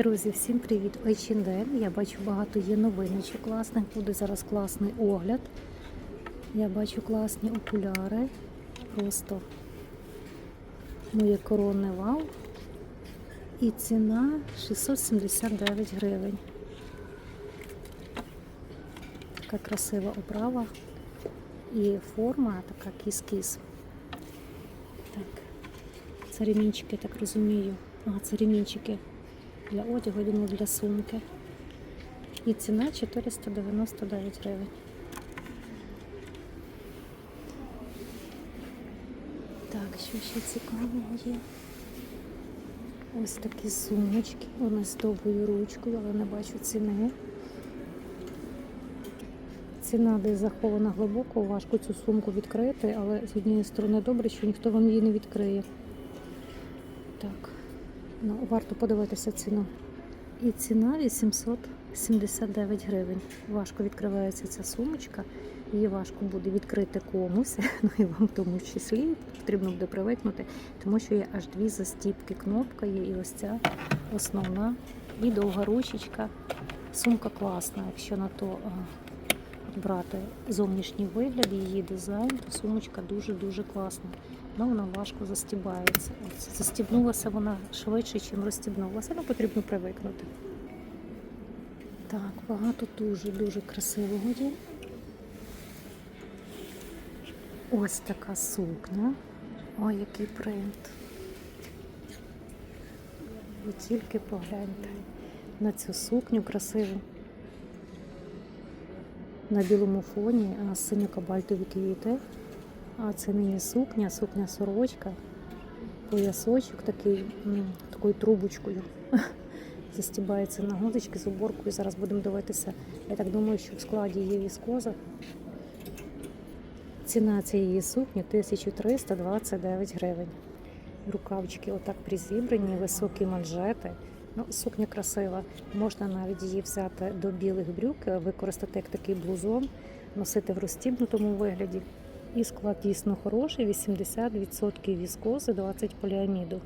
Друзі, всім привіт! H&M. Я бачу багато є новиночок класних. Буде зараз класний огляд. Я бачу класні окуляри. Просто моє коронне вау. І ціна 679 гривень. Така красива оправа. І форма така кіс-кіс. Так. Це ремінчики, так розумію. А, це ремінчики для одягу, думаю, для сумки. І ціна 499 гривень. Так, що ще цікавого є? Ось такі сумочки. Вони з довгою ручкою, але не бачу ціни. Ціна десь захована глибоко, важко цю сумку відкрити, але з однієї сторони добре, що ніхто вам її не відкриє. Так, ну, варто подивитися ціну. І ціна 879 гривень. Важко відкривається ця сумочка. Її важко буде відкрити комусь, ну і вам в тому числі потрібно буде привикнути, тому що є аж дві застіпки. Кнопка є і ось ця основна і довга ручечка. Сумка класна, якщо на то а, брати зовнішній вигляд, її дизайн, то сумочка дуже-дуже класна. Ну, вона важко застібається. Застібнулася вона швидше, ніж розстібнулася, але потрібно привикнути. Так, багато дуже-дуже красивого є. Ось така сукня. Ой, який принт. Ви тільки погляньте на цю сукню красиву. На білому фоні а, синьо-кабальтові квіти. А це нині сукня, сукня сорочка, поясочок такий, такою трубочкою. Застібається на гудочки з уборкою. Зараз будемо дивитися. Я так думаю, що в складі є віскоза. Ціна цієї сукні 1329 гривень. Рукавчики отак призібрані, високі манжети. Ну, сукня красива. Можна навіть її взяти до білих брюк, використати як такий блузон, носити в розстібнутому вигляді. І склад дійсно хороший, 80% віскози, 20 поліаміду.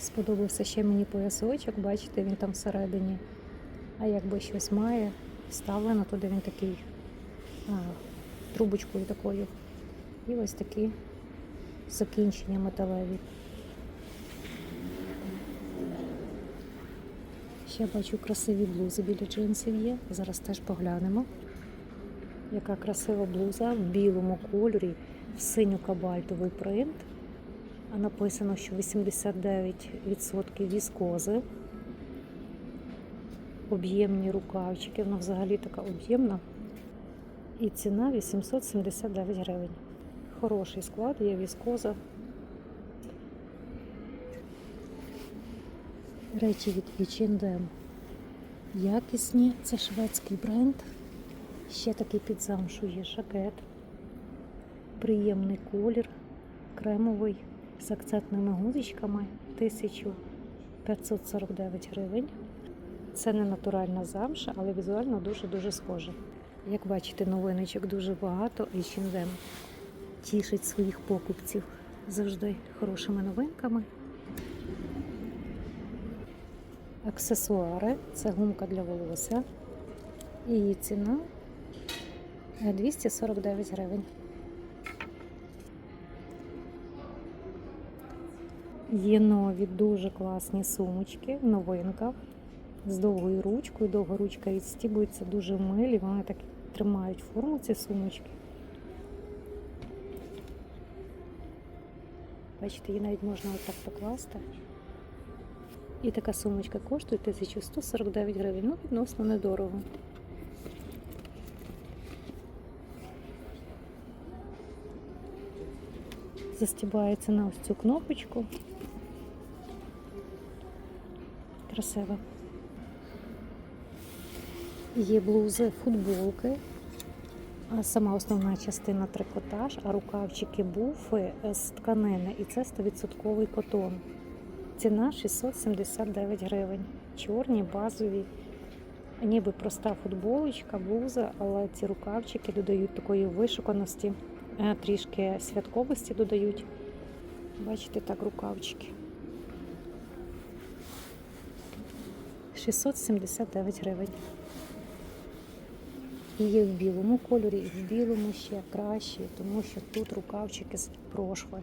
Сподобався ще мені поясочок, бачите, він там всередині. А якби щось має, вставлено, туди він такий а, трубочкою такою. І ось такі закінчення металеві. Ще бачу красиві блузи біля джинсів є. Зараз теж поглянемо. Яка красива блуза в білому кольорі, в синьо-кабальтовий принт. А написано, що 89% віскози. Об'ємні рукавчики, вона взагалі така об'ємна. І ціна 879 гривень. Хороший склад, є віскоза. Речі від H&M. Якісні, це шведський бренд. Ще такий під замшу є жакет. Приємний колір, кремовий з акцентними гудочками 1549 гривень. Це не натуральна замша, але візуально дуже-дуже схоже. Як бачите, новиночок дуже багато і H&M тішить своїх покупців завжди хорошими новинками. Аксесуари це гумка для волосся. Її ціна 249 гривень. Є нові дуже класні сумочки в новинках з довгою ручкою. Довга ручка відстібується дуже милі, вони так тримають форму ці сумочки. Бачите, її навіть можна отак покласти. І така сумочка коштує 1149 гривень. Ну, відносно недорого. Застібається на ось цю кнопочку. Красиво. Є блузи, футболки, а сама основна частина трикотаж, а рукавчики буфи з тканини. І це 100% котон. Ціна 679 гривень. Чорні, базові, ніби проста футболочка, блуза, але ці рукавчики додають такої вишуканості, трішки святковості додають. Бачите, так, рукавчики. 679 гривень. І є в білому кольорі, і в білому ще краще, тому що тут рукавчики з прошви.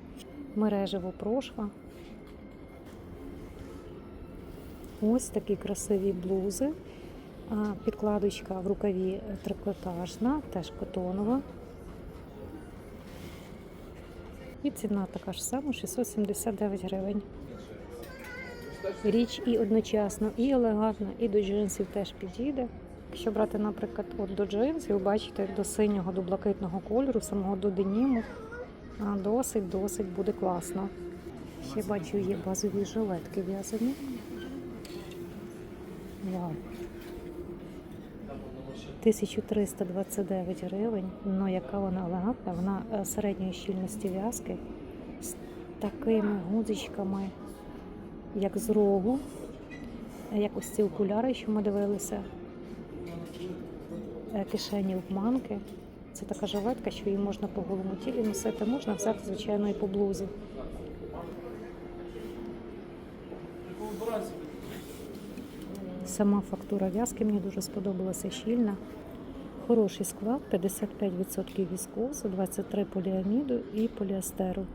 Мережево прошва. Ось такі красиві блузи. Підкладочка в рукаві трикотажна, теж котонова. І ціна така ж сама 679 гривень. Річ і одночасно, і елегантна, і до джинсів теж підійде. Якщо брати, наприклад, от до джинсів, бачите, до синього, до блакитного кольору, самого до деніму, досить, досить буде класно. Ще бачу, є базові жилетки в'язані. Вау. 1329 гривень. Ну, яка вона елегантна, вона е, середньої щільності в'язки з такими гудзичками, як з рогу, як ось ці окуляри, що ми дивилися, Е, кишені обманки. Це така жилетка, що її можна по голому тілі носити, можна взяти, звичайно, і по блузі. Сама фактура в'язки мені дуже сподобалася щільна. Хороший склад, 55% віскозу, 23 поліаміду і поліестеру.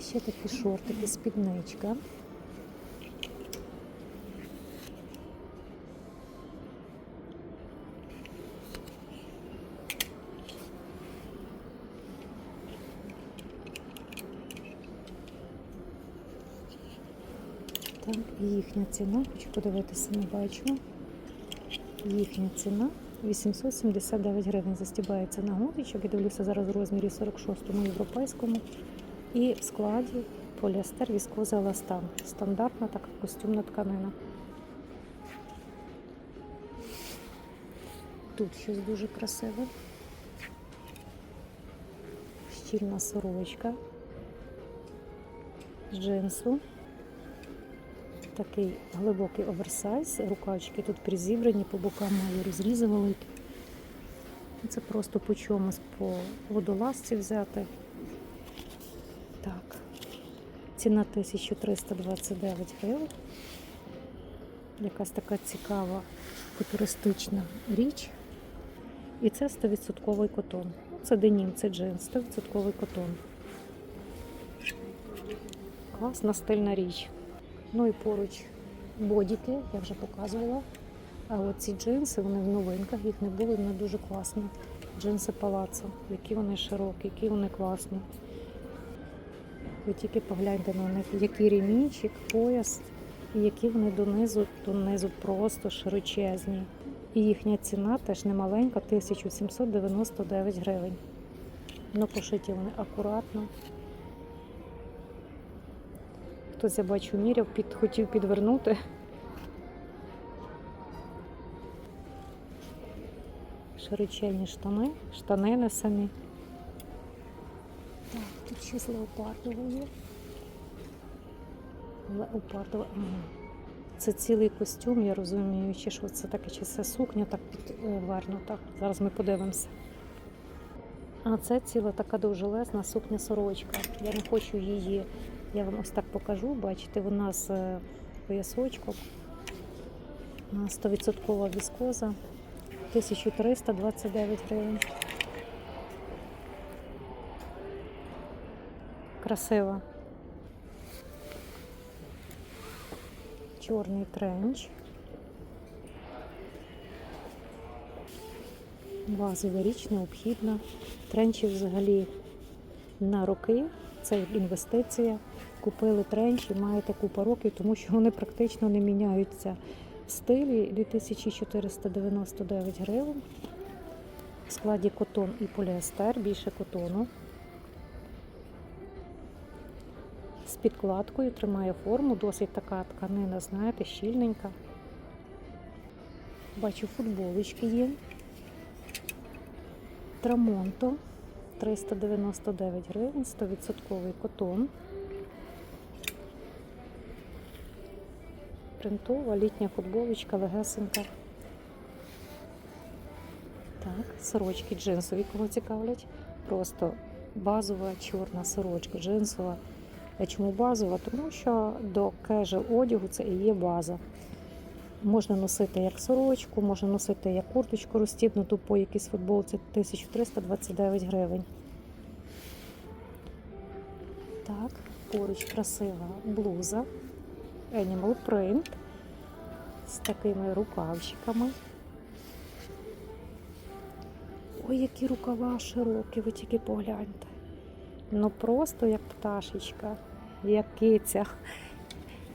Ще такі шортики, спідничка. Так, і їхня ціна, хочу подивитися, не бачу. Їхня ціна 879 гривень застібається на гудочок. Я дивлюся зараз в розмірі 46-му європейському. І в складі поліестер віскоза еластан. Стандартна така костюмна тканина. Тут щось дуже красиве. Щільна сорочка з джинсу. Такий глибокий оверсайз. Рукавчики тут призібрані, по бокам має розрізи великі. Це просто по чомусь по водолазці взяти. Так. Ціна 1329 гривень. Якась така цікава футуристична річ. І це 100% котон. Це денім, це джинс, 100% котон. Класна стильна річ. Ну і поруч бодіки, я вже показувала. А от ці джинси, вони в новинках, їх не було, вони дуже класні. Джинси палацо, які вони широкі, які вони класні. Ви тільки погляньте на них, який ремінчик, пояс, і які вони донизу, донизу просто широчезні. І їхня ціна теж немаленька, 1799 гривень. Ну, пошиті вони акуратно. Хтось, я бачу, міряв, під, хотів підвернути. Широченні штани, штанини самі. Так, тут ще з леопардового є. Леопардова. Це цілий костюм, я розумію, чи що це таке, чи це сукня так підвернута. Так, зараз ми подивимося. А це ціла така довжелезна сукня сорочка. Я не хочу її. Я вам ось так покажу. Бачите, вона з е, поясочком. А, 100% віскоза. 1329 гривень. Красива. Чорний тренч. Базова річ необхідна. Тренчі взагалі на роки. Це інвестиція. Купили тренчі, маєте купу років, тому що вони практично не міняються. В стилі 2499 гривень. В складі котон і поліестер, більше котону. З підкладкою тримає форму, досить така тканина, знаєте, щільненька. Бачу, футболочки є. Трамонто 399 гривень, 100% котон. Принтова літня футболочка, легесенька. Так, сорочки джинсові, кого цікавлять. Просто базова чорна сорочка, джинсова. А Чому базова? Тому що до кежел одягу це і є база. Можна носити як сорочку, можна носити як курточку розстібнуту по якійсь футболці 1329 гривень. Так, поруч красива блуза Animal Print з такими рукавчиками. Ой, які рукава широкі, ви тільки погляньте. Ну просто як пташечка, як киця,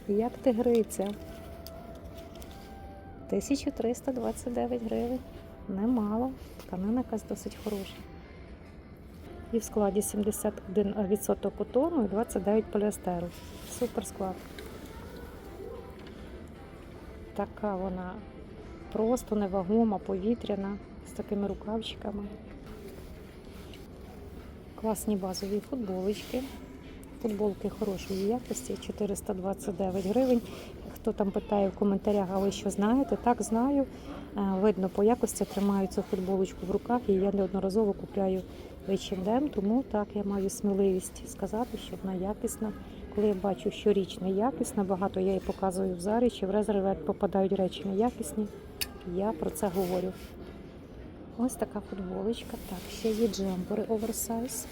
як тигриця. 1329 гривень. Немало. Тканина якась досить хороша. І в складі 71% котону і 29 поліестеру. Супер склад. Така вона просто невагома, повітряна, з такими рукавчиками. Класні базові футболочки. Футболки хорошої якості, 429 гривень. Хто там питає в коментарях, а ви що знаєте? Так, знаю. Е, Видно, по якості тримаю цю футболочку в руках і я неодноразово купляю H&M, тому так я маю сміливість сказати, що вона якісна. Коли я бачу, що річ не якісна, багато я її показую в зарі, чи в резервет попадають речі неякісні, я про це говорю. Ось така футболочка. Так, ще є джемпери оверсайз.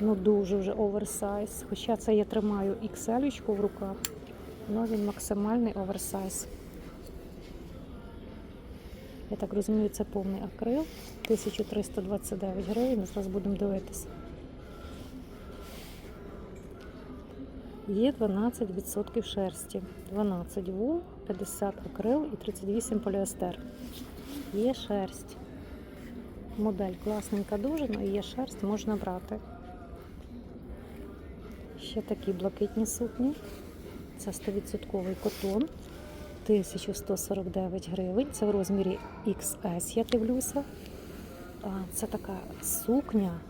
Ну дуже вже оверсайз. Хоча це я тримаю XL в руках, але він максимальний оверсайз. Я так розумію, це повний акрил. 1329 гривень. Зараз будемо дивитися. Є 12% шерсті. 12 вул, 50 акрил і 38 поліестер. Є шерсть. Модель класненька дуже, але є шерсть, можна брати. Ще такі блакитні сукні. Це 100% котон. 1149 гривень. Це в розмірі XS, я дивлюся. Це така сукня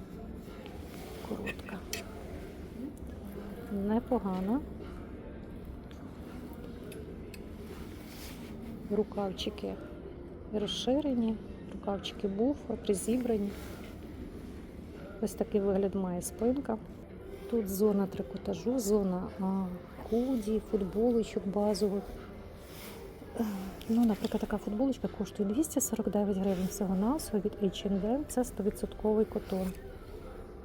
коротка. Непогана. Рукавчики розширені, рукавчики буфа, призібрані. Ось такий вигляд має спинка. Тут зона трикотажу, зона а, худі, футболочок базових. Ну, наприклад, така футболочка коштує 249 гривень всього навсього від H&M. Це 100% котон.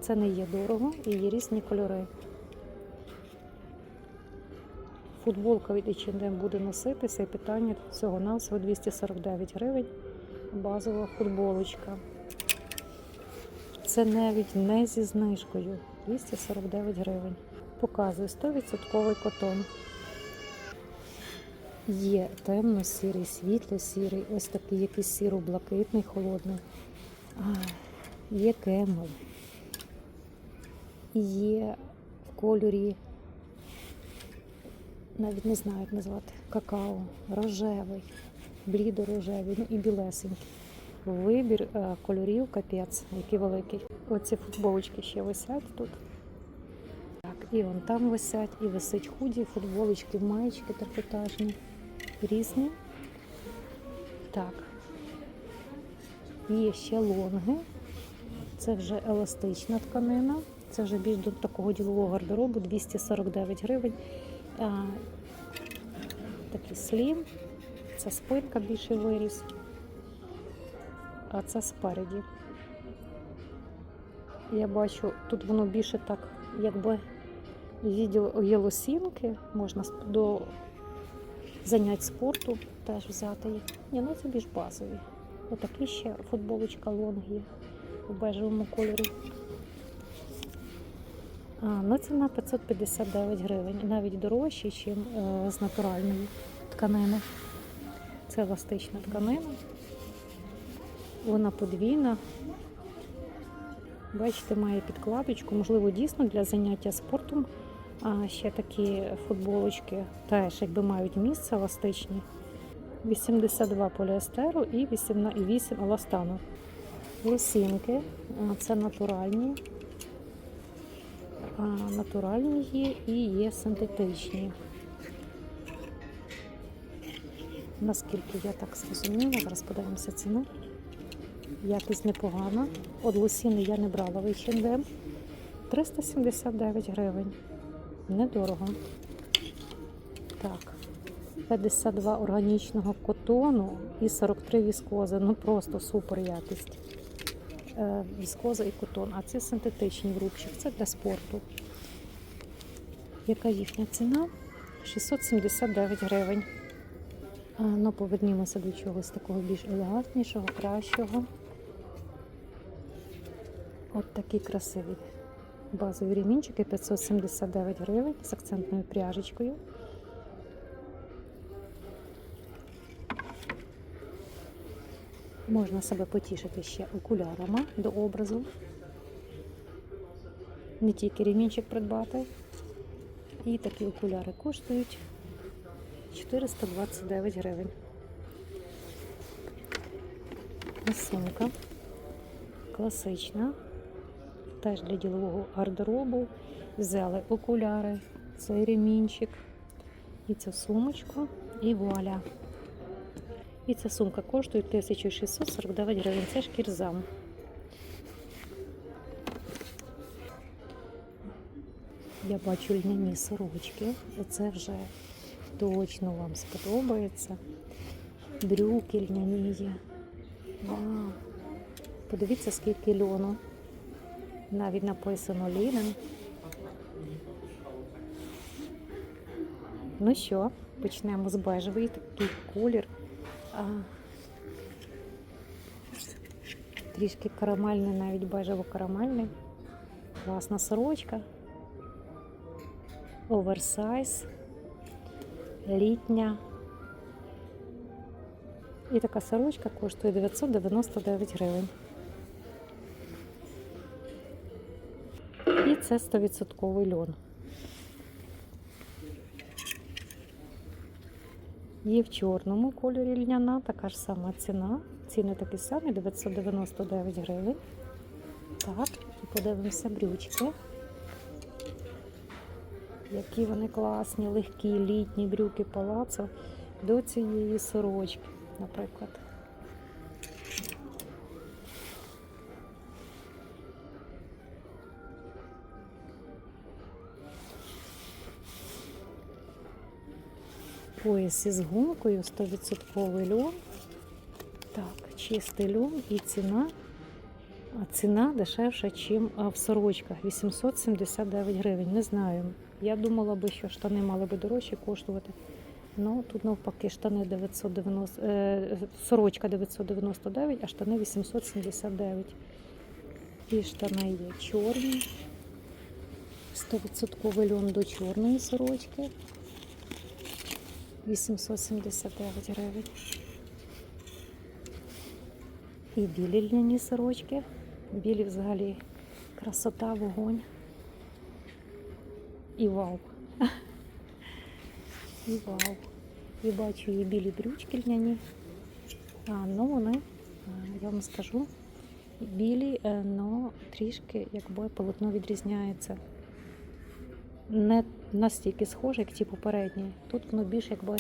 Це не є дорого і є різні кольори. Футболка від H&M буде носитися і питання всього навсього 249 гривень. Базова футболочка. Це навіть не зі знижкою. 249 гривень. Показую 100% котон. Є темно-сірий, світло-сірий, ось такий якийсь сіро-блакитний, холодний. А, є кемел. Є в кольорі, навіть не знаю, як назвати, какао, рожевий, блідо-рожевий, ну і білесенький. Вибір е, кольорів капець, який великий. Оці футболочки ще висять тут. Так, і вон там висять, і висить худі, футболочки, маєчки трикотажні, різні. Так. Є ще лонги. Це вже еластична тканина. Це вже більш до такого ділового гардеробу 249 гривень. Такий слім. Це спинка більший виріс. А це спереді. Я бачу, тут воно більше так, якби відділ є лосінки, можна до занять спорту теж взяти їх. Ні, ну це більш базові. Отакі ще футболочка лонг є у бежевому кольорі. Ну ціна 559 гривень, навіть дорожче, ніж е, з натуральної тканини. Це еластична тканина. Вона подвійна. Бачите, має підкладочку, можливо, дійсно для заняття спортом. А ще такі футболочки теж якби мають місце еластичні. 82 поліестеру і 8 еластану. Лосінки, це натуральні. Натуральні є і є синтетичні. Наскільки я так зрозуміла, зараз подивимося ціну. Якість непогана. От лосіни я не брала в H&M. 379 гривень. Недорого. Так. 52 органічного котону і 43 віскози. Ну просто супер якість. Е, віскоза і котон. А це синтетичний врубчик. Це для спорту. Яка їхня ціна? 679 гривень. Ну, повернімося до чогось такого більш елегантнішого, кращого. От такі красиві базові ремінчики 579 гривень з акцентною пряжечкою. Можна себе потішити ще окулярами до образу. Не тільки ремінчик придбати. І такі окуляри коштують 429 гривень. Сумка класична, теж для ділового гардеробу. Взяли окуляри, цей ремінчик, і цю сумочку, і вуаля. І ця сумка коштує 1649 гривень. Це шкірзам. Я бачу льняні сорочки. Оце вже точно вам сподобається. Брюки льняні є. Подивіться, скільки льону. Навіть написано лінен. Ну що, почнемо з бежевий такий колір. Трішки карамельний, навіть бежево-карамельний. Класна сорочка. Оверсайз. Літня. І така сорочка коштує 999 гривень. І це 100% льон. Є в чорному кольорі льняна, така ж сама ціна. Ціни такі самі 999 гривень. Так, і подивимося брючки. Які вони класні, легкі, літні брюки палацо до цієї сорочки, наприклад. Пояс із гумкою 100% льон. Так, чистий льон і ціна. А ціна дешевша, ніж в сорочках 879 гривень. Не знаю. Я думала би, що штани мали би дорожче коштувати. Ну, тут навпаки штани 990, е, сорочка 999, а штани 879. І штани є чорні. 100% льон до чорної сорочки. 879 гривень. І білі льняні сорочки. Білі взагалі красота, вогонь. І вау. І вау. І бачу і білі брючки льняні. А, ну вони, я вам скажу, білі, але трішки якби полотно відрізняється. Не настільки схоже, як ті попередні. Тут воно більш якби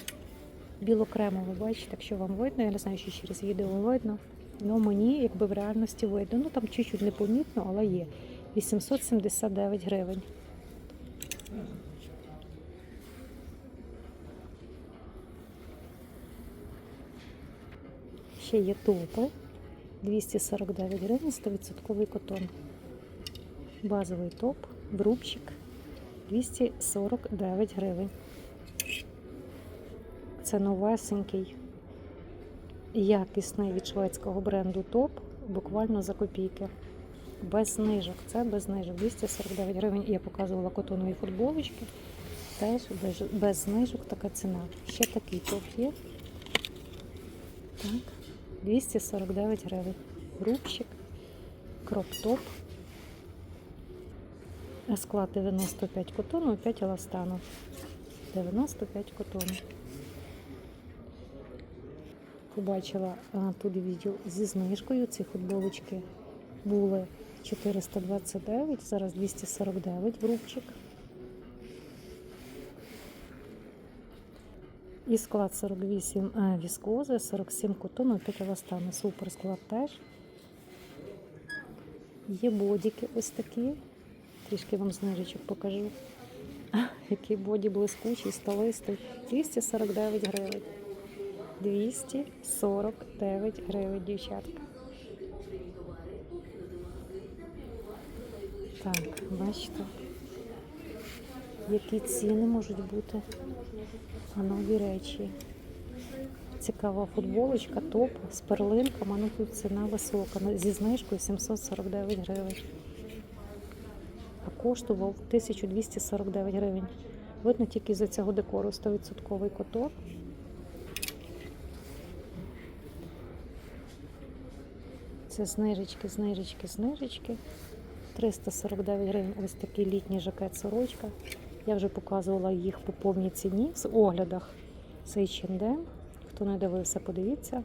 білокремове, бачите, якщо вам видно, я не знаю, чи через відео видно. Ну мені якби в реальності видно. Ну там чуть-чуть непомітно, але є. 879 гривень. Ще є топи. 249 гривень, 100% котон. Базовий топ, брубчик 249 гривень. Це новесенький, якісний від шведського бренду топ, буквально за копійки. Без знижок. Це без знижок. 249 гривень. Я показувала котонові футболочки. Теж без, знижок така ціна. Ще такий топ є. Так. 249 гривень. Рубчик, кроп-топ. Склад 95 котону і 5 еластану. 95 котону. Побачила а, тут відділ зі знижкою. Ці футболочки були 429, зараз 249 в рубчик. І склад 48 віскози, 47 котону, 5 еластану. Супер склад теж. Є бодіки ось такі. Трішки вам знижечок покажу. Який боді блискучий, столистий. 249 гривень. 249 гривень, дівчатка. Так, бачите, які ціни можуть бути на нові речі. Цікава футболочка, топ з перлинками, ну тут ціна висока, ну, зі знижкою 749 гривень. Коштував 1249 гривень. Видно тільки за цього декору 100% котор. Це знижечки, знижечки, знижечки. 349 гривень ось такий літній жакет сорочка. Я вже показувала їх по повній ціні в оглядах. Це H&M. Хто не дивився, подивіться.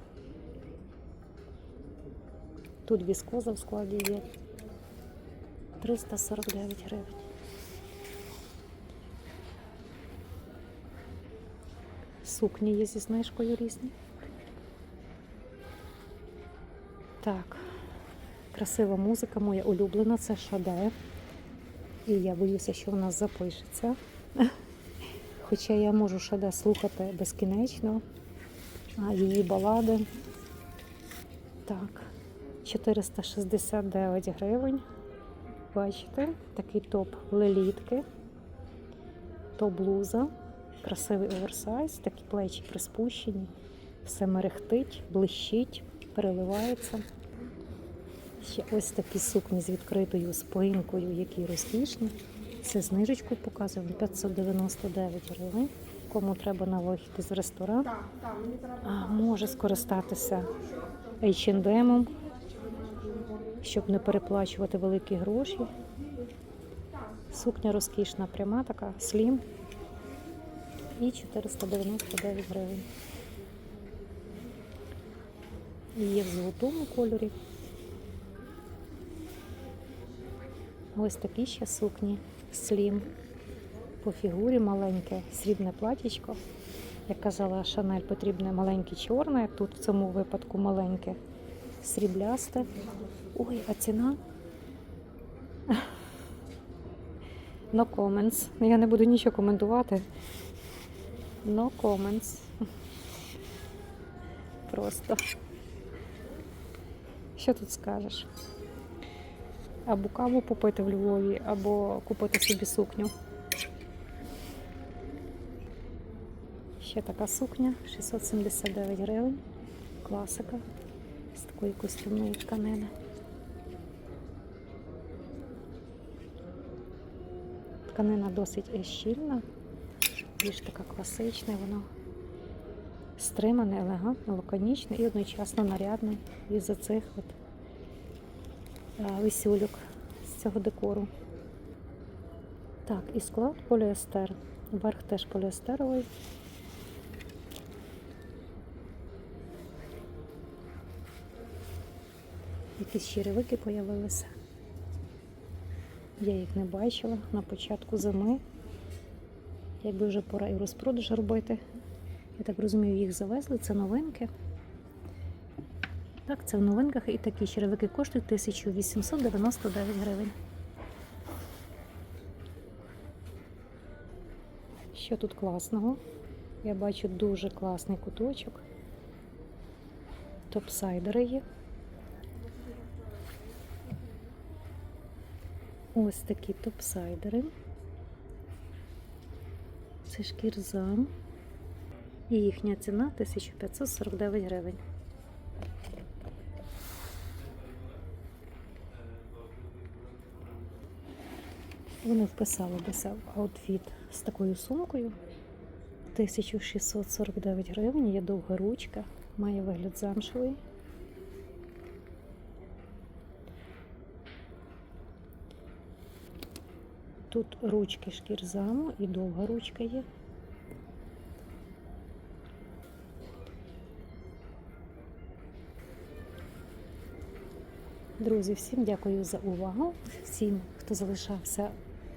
Тут віскоза в складі є. 349 гривень. Сукні є зі знижкою різні. Так, красива музика, моя улюблена, це Шаде. І я боюся, що в нас запишеться. Хоча я можу Шаде слухати безкінечно, а її балади. Так, 469 гривень. Бачите, такий топ лелітки, топ блуза, красивий оверсайз, такі плечі приспущені, все мерехтить, блищить, переливається. Ще ось такі сукні з відкритою спинкою, які розкішні. Це знижечку показуємо 599 гривень. Кому треба на вихід з ресторану, може скористатися H&M, щоб не переплачувати великі гроші. Сукня розкішна, пряма така, слім. І 499 гривень. І є в золотому кольорі. Ось такі ще сукні слім. По фігурі маленьке срібне платічко. Як казала Шанель, потрібне маленьке чорне, тут в цьому випадку маленьке сріблясте. Ой, а ціна? No comments. Я не буду нічого коментувати. No comments. Просто. Що тут скажеш? Або каву попити в Львові, або купити собі сукню. Ще така сукня 679 гривень. Класика з такої костюмної тканини. Тканина досить щільна, більш така класична, воно стримане, елегантне, лаконічне і одночасно нарядне із-за цих от висюльок з цього декору. Так, і склад поліестер. Верх теж поліестеровий. Якісь черевики появилися. Я їх не бачила на початку зими. Якби вже пора і розпродаж робити. Я так розумію, їх завезли, це новинки. Так, це в новинках і такі черевики коштують 1899 гривень. Що тут класного? Я бачу дуже класний куточок. Топсайдери є. Ось такі топсайдери. Це шкірзам. І їхня ціна 1549 гривень. Вони вписали в аутфіт з такою сумкою. 1649 гривень, є довга ручка, має вигляд замшевий. Тут ручки шкірзаму і довга ручка є. Друзі, всім дякую за увагу. Всім, хто залишався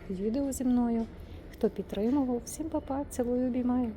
відео зі мною, хто підтримував. Всім папа, цілую обіймаю.